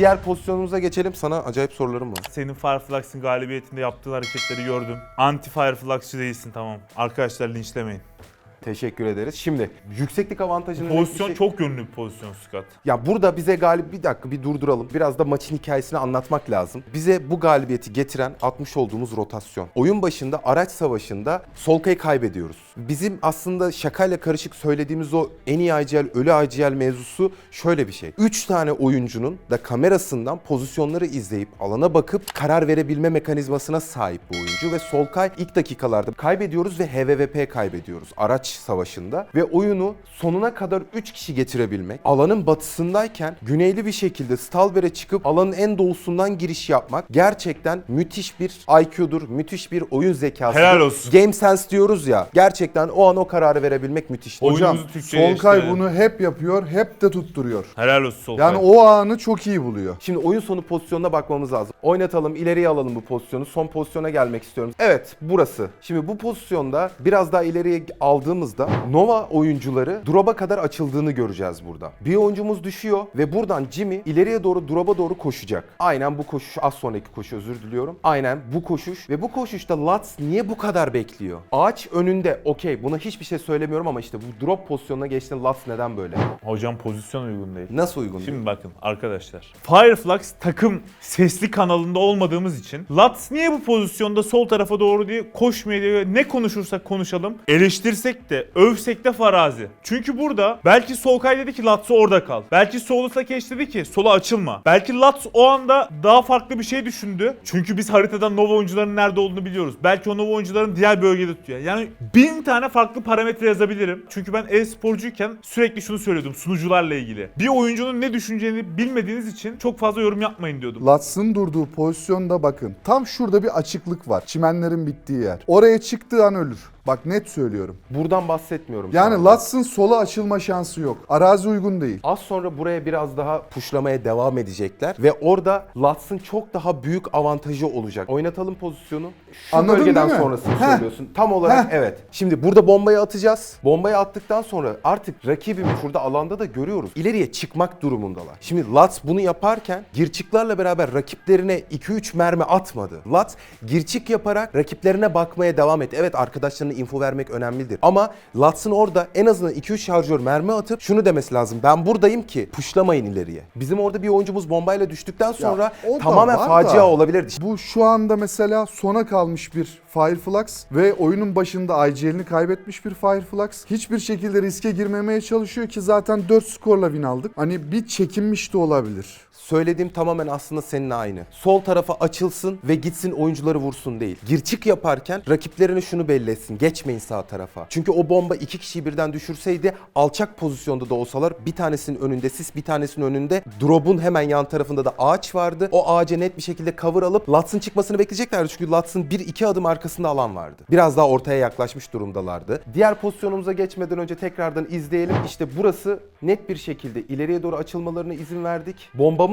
diğer pozisyonumuza geçelim. Sana acayip sorularım var. Senin Fireflux'ın galibiyetinde yaptığı hareketleri gördüm. Anti Fireflux'çı değilsin tamam. Arkadaşlar linçlemeyin. Teşekkür ederiz. Şimdi yükseklik avantajını... Pozisyon şey- çok yönlü bir pozisyon Scott. Ya burada bize galip bir dakika bir durduralım. Biraz da maçın hikayesini anlatmak lazım. Bize bu galibiyeti getiren atmış olduğumuz rotasyon. Oyun başında araç savaşında Solkay'ı kaybediyoruz. Bizim aslında şakayla karışık söylediğimiz o en iyi IGL, ölü IGL mevzusu şöyle bir şey. 3 tane oyuncunun da kamerasından pozisyonları izleyip alana bakıp karar verebilme mekanizmasına sahip bu oyuncu ve Solkay ilk dakikalarda kaybediyoruz ve HVVP kaybediyoruz araç savaşında ve oyunu sonuna kadar 3 kişi getirebilmek, alanın batısındayken güneyli bir şekilde Stalber'e çıkıp alanın en doğusundan giriş yapmak gerçekten müthiş bir IQ'dur, müthiş bir oyun zekasıdır. Helal olsun. Game sense diyoruz ya. Gerçekten o an o kararı verebilmek müthiş. Hocam Oyunumuzu Türkçe'ye Solkay bunu hep yapıyor, hep de tutturuyor. Helal olsun Solkay. Yani o anı çok iyi buluyor. Şimdi oyun sonu pozisyonuna bakmamız lazım. Oynatalım, ileriye alalım bu pozisyonu. Son pozisyona gelmek istiyorum. Evet, burası. Şimdi bu pozisyonda biraz daha ileriye aldığımızda Nova oyuncuları drop'a kadar açıldığını göreceğiz burada. Bir oyuncumuz düşüyor ve buradan Jimmy ileriye doğru drop'a doğru koşacak. Aynen bu koşuş, az sonraki koşu özür diliyorum. Aynen bu koşuş ve bu koşuşta Lats niye bu kadar bekliyor? Ağaç önünde, okey buna hiçbir şey söylemiyorum ama işte bu drop pozisyonuna geçtiğinde Lats neden böyle? Hocam pozisyon uygun değil. Nasıl uygun? değil? Şimdi bakın arkadaşlar. Fireflux takım sesli kanalında olmadığımız için Lats niye bu pozisyonda sol tarafa doğru diye koşmuyor diye ne konuşursak konuşalım. Eleştirsek de övsek de farazi. Çünkü burada belki Solkay dedi ki Lats'ı orada kal. Belki Solu Sakeş dedi ki sola açılma. Belki Lats o anda daha farklı bir şey düşündü. Çünkü biz haritadan Nova oyuncuların nerede olduğunu biliyoruz. Belki o Nova oyuncuların diğer bölgede tutuyor. Yani bin tane farklı parametre yazabilirim. Çünkü ben e-sporcuyken sürekli şunu söylüyordum sunucularla ilgili. Bir oyuncunun ne düşüneceğini bilmediğiniz için çok fazla yorum yapmayın diyordum. Lats'ın durduğu pozisyonda bakın. Tam şurada bir açıklık var. Çimenlerin bittiği yer. Oraya çıktığı an ölür. Bak net söylüyorum. Buradan bahsetmiyorum. Yani anda. Lats'ın sola açılma şansı yok. Arazi uygun değil. Az sonra buraya biraz daha puşlamaya devam edecekler ve orada Lats'ın çok daha büyük avantajı olacak. Oynatalım pozisyonu. Şu Anladın bölgeden değil mi? sonrasını Heh. söylüyorsun. Tam olarak Heh. evet. Şimdi burada bombayı atacağız. Bombayı attıktan sonra artık rakibimi şurada alanda da görüyoruz. İleriye çıkmak durumundalar. Şimdi Lats bunu yaparken girçiklerle beraber rakiplerine 2-3 mermi atmadı. Lats girçik yaparak rakiplerine bakmaya devam etti. Evet arkadaşlarına info vermek önemlidir. Ama Lats'ın orada en azından 2-3 şarjör mermi atıp şunu demesi lazım. Ben buradayım ki puşlamayın ileriye. Bizim orada bir oyuncumuz bombayla düştükten sonra o da tamamen var facia da. olabilirdi. Bu şu anda mesela sona kalmış bir Fireflux ve oyunun başında IGL'ini kaybetmiş bir Fireflux. Hiçbir şekilde riske girmemeye çalışıyor ki zaten 4 skorla win aldık. Hani bir çekinmiş de olabilir. Söylediğim tamamen aslında seninle aynı. Sol tarafa açılsın ve gitsin oyuncuları vursun değil. Girçik yaparken rakiplerine şunu belli etsin. Geçmeyin sağ tarafa. Çünkü o bomba iki kişiyi birden düşürseydi alçak pozisyonda da olsalar bir tanesinin önünde siz bir tanesinin önünde drop'un hemen yan tarafında da ağaç vardı. O ağaca net bir şekilde cover alıp Lats'ın çıkmasını bekleyeceklerdi. Çünkü Lats'ın bir iki adım arkasında alan vardı. Biraz daha ortaya yaklaşmış durumdalardı. Diğer pozisyonumuza geçmeden önce tekrardan izleyelim. İşte burası net bir şekilde ileriye doğru açılmalarına izin verdik.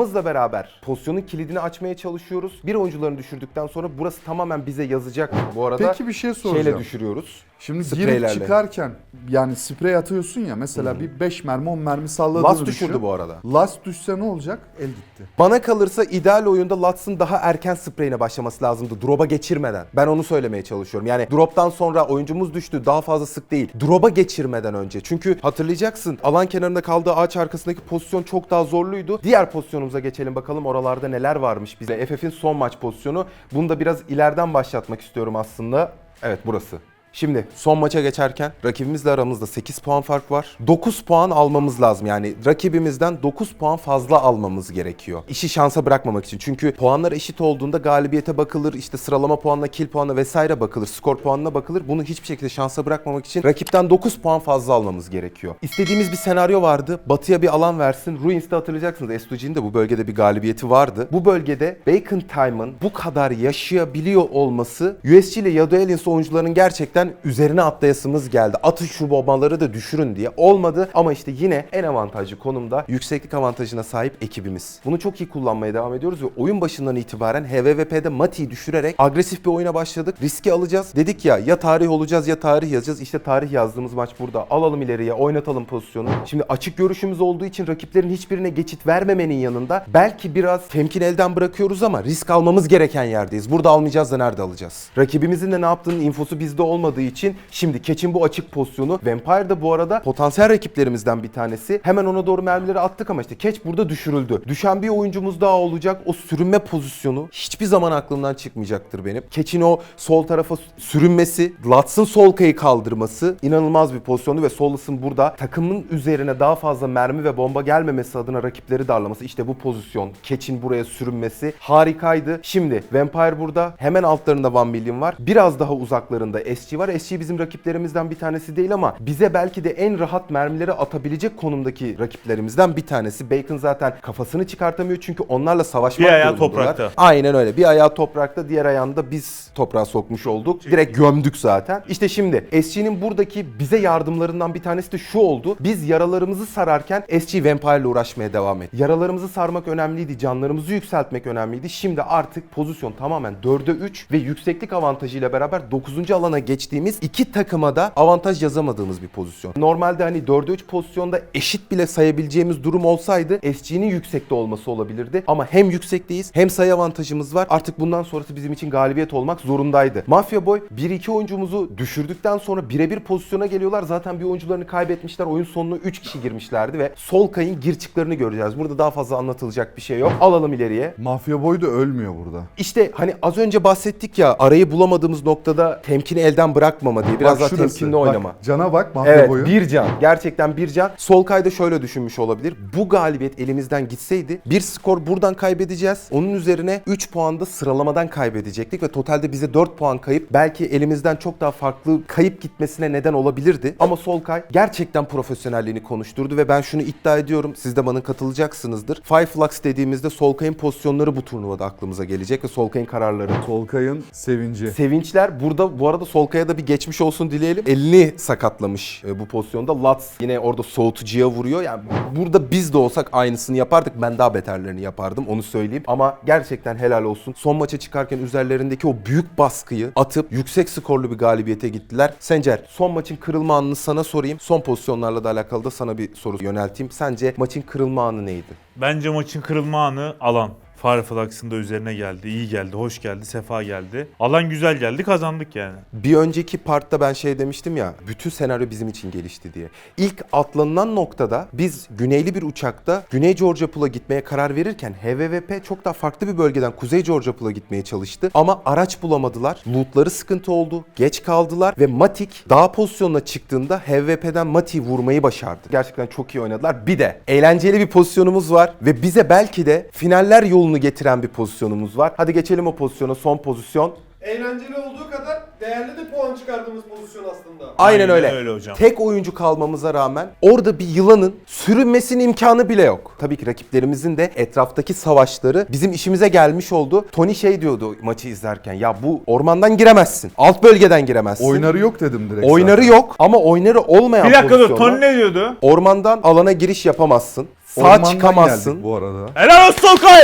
Bombamızla beraber pozisyonun kilidini açmaya çalışıyoruz. Bir oyuncularını düşürdükten sonra burası tamamen bize yazacak. Bu arada Peki bir şey soracağım. şeyle düşürüyoruz. Şimdi Spreylerle. girip çıkarken yani sprey atıyorsun ya mesela bir 5 mermi 10 mermi salladığını Last düşün. düşürdü bu arada. Last düşse ne olacak? El gitti. Bana kalırsa ideal oyunda Lats'ın daha erken spreyine başlaması lazımdı. Drop'a geçirmeden. Ben onu söylemeye çalışıyorum. Yani drop'tan sonra oyuncumuz düştü. Daha fazla sık değil. Drop'a geçirmeden önce. Çünkü hatırlayacaksın alan kenarında kaldığı ağaç arkasındaki pozisyon çok daha zorluydu. Diğer pozisyonumuza geçelim bakalım oralarda neler varmış bize. FF'in son maç pozisyonu. Bunu da biraz ileriden başlatmak istiyorum aslında. Evet burası. Şimdi son maça geçerken rakibimizle aramızda 8 puan fark var. 9 puan almamız lazım. Yani rakibimizden 9 puan fazla almamız gerekiyor. İşi şansa bırakmamak için. Çünkü puanlar eşit olduğunda galibiyete bakılır, işte sıralama puanına, kill puanına vesaire bakılır, skor puanına bakılır. Bunu hiçbir şekilde şansa bırakmamak için rakipten 9 puan fazla almamız gerekiyor. İstediğimiz bir senaryo vardı. Batıya bir alan versin. Ruins'te hatırlayacaksınız. S2G'nin de bu bölgede bir galibiyeti vardı. Bu bölgede Bacon Time'ın bu kadar yaşayabiliyor olması USG ile Yado Aliens oyuncuların gerçekten gerçekten üzerine atlayasımız geldi. Atın şu bombaları da düşürün diye. Olmadı ama işte yine en avantajlı konumda yükseklik avantajına sahip ekibimiz. Bunu çok iyi kullanmaya devam ediyoruz ve oyun başından itibaren HVVP'de Mati'yi düşürerek agresif bir oyuna başladık. Riski alacağız. Dedik ya ya tarih olacağız ya tarih yazacağız. İşte tarih yazdığımız maç burada. Alalım ileriye oynatalım pozisyonu. Şimdi açık görüşümüz olduğu için rakiplerin hiçbirine geçit vermemenin yanında belki biraz temkin elden bırakıyoruz ama risk almamız gereken yerdeyiz. Burada almayacağız da nerede alacağız? Rakibimizin de ne yaptığının infosu bizde olmadığı için şimdi Keç'in bu açık pozisyonu Vampire de bu arada potansiyel rakiplerimizden bir tanesi. Hemen ona doğru mermileri attık ama işte Keç burada düşürüldü. Düşen bir oyuncumuz daha olacak. O sürünme pozisyonu hiçbir zaman aklımdan çıkmayacaktır benim. Keç'in o sol tarafa sürünmesi, Lats'ın sol kayı kaldırması inanılmaz bir pozisyondu ve Solus'un burada takımın üzerine daha fazla mermi ve bomba gelmemesi adına rakipleri darlaması. İşte bu pozisyon. Keç'in buraya sürünmesi harikaydı. Şimdi Vampire burada. Hemen altlarında Van Million var. Biraz daha uzaklarında SG var. SG bizim rakiplerimizden bir tanesi değil ama bize belki de en rahat mermileri atabilecek konumdaki rakiplerimizden bir tanesi. Bacon zaten kafasını çıkartamıyor çünkü onlarla savaşmak Bir ayağı toprakta. Aynen öyle. Bir ayağı toprakta, diğer ayağını da biz toprağa sokmuş olduk. Direkt gömdük zaten. İşte şimdi SG'nin buradaki bize yardımlarından bir tanesi de şu oldu. Biz yaralarımızı sararken SG Vampire ile uğraşmaya devam etti. Yaralarımızı sarmak önemliydi, canlarımızı yükseltmek önemliydi. Şimdi artık pozisyon tamamen 4'e 3 ve yükseklik avantajıyla beraber 9. alana geçtiğimiz iki takıma da avantaj yazamadığımız bir pozisyon. Normalde hani 4'e 3 pozisyonda eşit bile sayabileceğimiz durum olsaydı SG'nin yüksekte olması olabilirdi. Ama hem yüksekteyiz hem sayı avantajımız var. Artık bundan sonrası bizim için galibiyet olmak zorundaydı. Mafya Boy 1-2 oyuncumuzu düşürdükten sonra birebir pozisyona geliyorlar. Zaten bir oyuncularını kaybetmişler. Oyun sonuna 3 kişi girmişlerdi ve sol kayın gir çıklarını göreceğiz. Burada daha fazla anlatılacak bir şey yok. Alalım ileriye. Mafya boy da ölmüyor burada. İşte hani az önce bahsettik ya arayı bulamadığımız noktada temkini elden bırakmama diye. Biraz Bak daha şurası. temkinli Bak, oynama. cana bak mafya Evet boyu. bir can. Gerçekten bir can. Solkay da şöyle düşünmüş olabilir. Bu galibiyet elimizden gitseydi bir skor buradan kaybedeceğiz. Onun üzerine 3 puan da sıralamadan kaybedecektik ve totalde bize 4 puan kayıp belki elimizden çok daha farklı kayıp gitmesine neden olabilirdi. Ama Solkay gerçekten profesyonelliğini konuşturdu ve ben şunu iddia ediyorum. Siz de bana katılacaksınızdır. Five Flux dediğimizde Solkay'ın pozisyonları bu turnuvada aklımıza gelecek ve Solkay'ın kararları. Solkay'ın sevinci. Sevinçler burada bu arada Solkay'a da bir geçmiş olsun dileyelim. Elini sakatlamış e, bu pozisyonda. Lats yine orada soğutucuya vuruyor. Yani burada biz de olsak aynısını yapardık. Ben daha beterlerini yapardım onu söyleyeyim. Ama gerçekten helal olsun. Son maça çıkarken üzerlerindeki o büyük baskıyı atıp yüksek skorlu bir galibiyete gittiler. Sencer son maçın kırılma anını sana sorayım. Son pozisyonlarla da alakalı da sana bir soru yönelteyim. Sence maçın kırılma anı neydi? Bence maçın kırılma anı alan. Fireflux'ın da üzerine geldi. iyi geldi, hoş geldi, sefa geldi. Alan güzel geldi, kazandık yani. Bir önceki partta ben şey demiştim ya, bütün senaryo bizim için gelişti diye. İlk atlanılan noktada biz güneyli bir uçakta Güney Georgia Pool'a gitmeye karar verirken HVVP çok daha farklı bir bölgeden Kuzey Georgia Pool'a gitmeye çalıştı. Ama araç bulamadılar, lootları sıkıntı oldu, geç kaldılar ve Matic dağ pozisyonuna çıktığında HVP'den Matic'i vurmayı başardı. Gerçekten çok iyi oynadılar. Bir de eğlenceli bir pozisyonumuz var ve bize belki de finaller yolunu getiren bir pozisyonumuz var. Hadi geçelim o pozisyona, son pozisyon. Eğlenceli olduğu kadar değerli de puan çıkardığımız pozisyon aslında. Aynen, Aynen öyle. öyle hocam. Tek oyuncu kalmamıza rağmen orada bir yılanın sürünmesinin imkanı bile yok. Tabii ki rakiplerimizin de etraftaki savaşları bizim işimize gelmiş oldu. Tony şey diyordu maçı izlerken ya bu ormandan giremezsin. Alt bölgeden giremezsin. Oynarı yok dedim direkt. Oynarı zaten. yok ama oynarı olmayan Bir dakika dur, Tony ne diyordu? Ormandan alana giriş yapamazsın. Sağ Ormandan çıkamazsın. geldik bu arada. Helal olsun Solkay!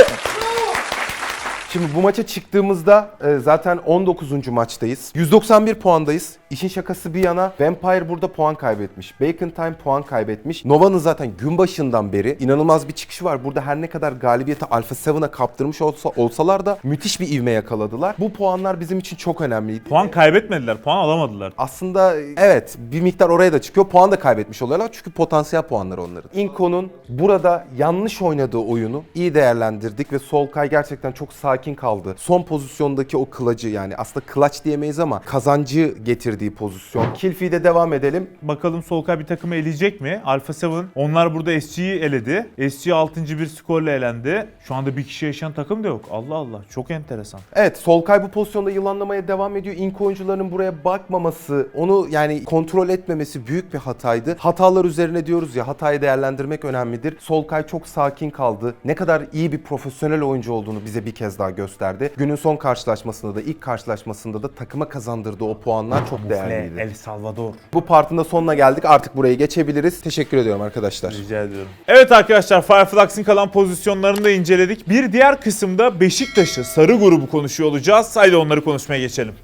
Şimdi bu maça çıktığımızda e, zaten 19. maçtayız. 191 puandayız. İşin şakası bir yana Vampire burada puan kaybetmiş. Bacon Time puan kaybetmiş. Nova'nın zaten gün başından beri inanılmaz bir çıkışı var. Burada her ne kadar galibiyeti Alpha 7'a kaptırmış olsa, olsalar da müthiş bir ivme yakaladılar. Bu puanlar bizim için çok önemliydi. Puan kaybetmediler, puan alamadılar. Aslında evet bir miktar oraya da çıkıyor. Puan da kaybetmiş oluyorlar çünkü potansiyel puanları onların. Inko'nun burada yanlış oynadığı oyunu iyi değerlendirdik ve Solkay gerçekten çok sakin kaldı. Son pozisyondaki o kılacı yani aslında kılaç diyemeyiz ama kazancı getirdiği pozisyon. Killfeed'e devam edelim. Bakalım Solkay bir takımı eleyecek mi? Alpha 7. Onlar burada SG'yi eledi. SG 6. bir skorla elendi. Şu anda bir kişi yaşayan takım da yok. Allah Allah çok enteresan. Evet Solkay bu pozisyonda yılanlamaya devam ediyor. Inko oyuncularının buraya bakmaması, onu yani kontrol etmemesi büyük bir hataydı. Hatalar üzerine diyoruz ya hatayı değerlendirmek önemlidir. Solkay çok sakin kaldı. Ne kadar iyi bir profesyonel oyuncu olduğunu bize bir kez daha gösterdi. Günün son karşılaşmasında da ilk karşılaşmasında da takıma kazandırdığı o puanlar çok değerliydi. El Salvador. Bu partın da sonuna geldik. Artık burayı geçebiliriz. Teşekkür ediyorum arkadaşlar. Rica ediyorum. Evet arkadaşlar Fireflux'ın kalan pozisyonlarını da inceledik. Bir diğer kısımda Beşiktaş'ı sarı grubu konuşuyor olacağız. Haydi onları konuşmaya geçelim.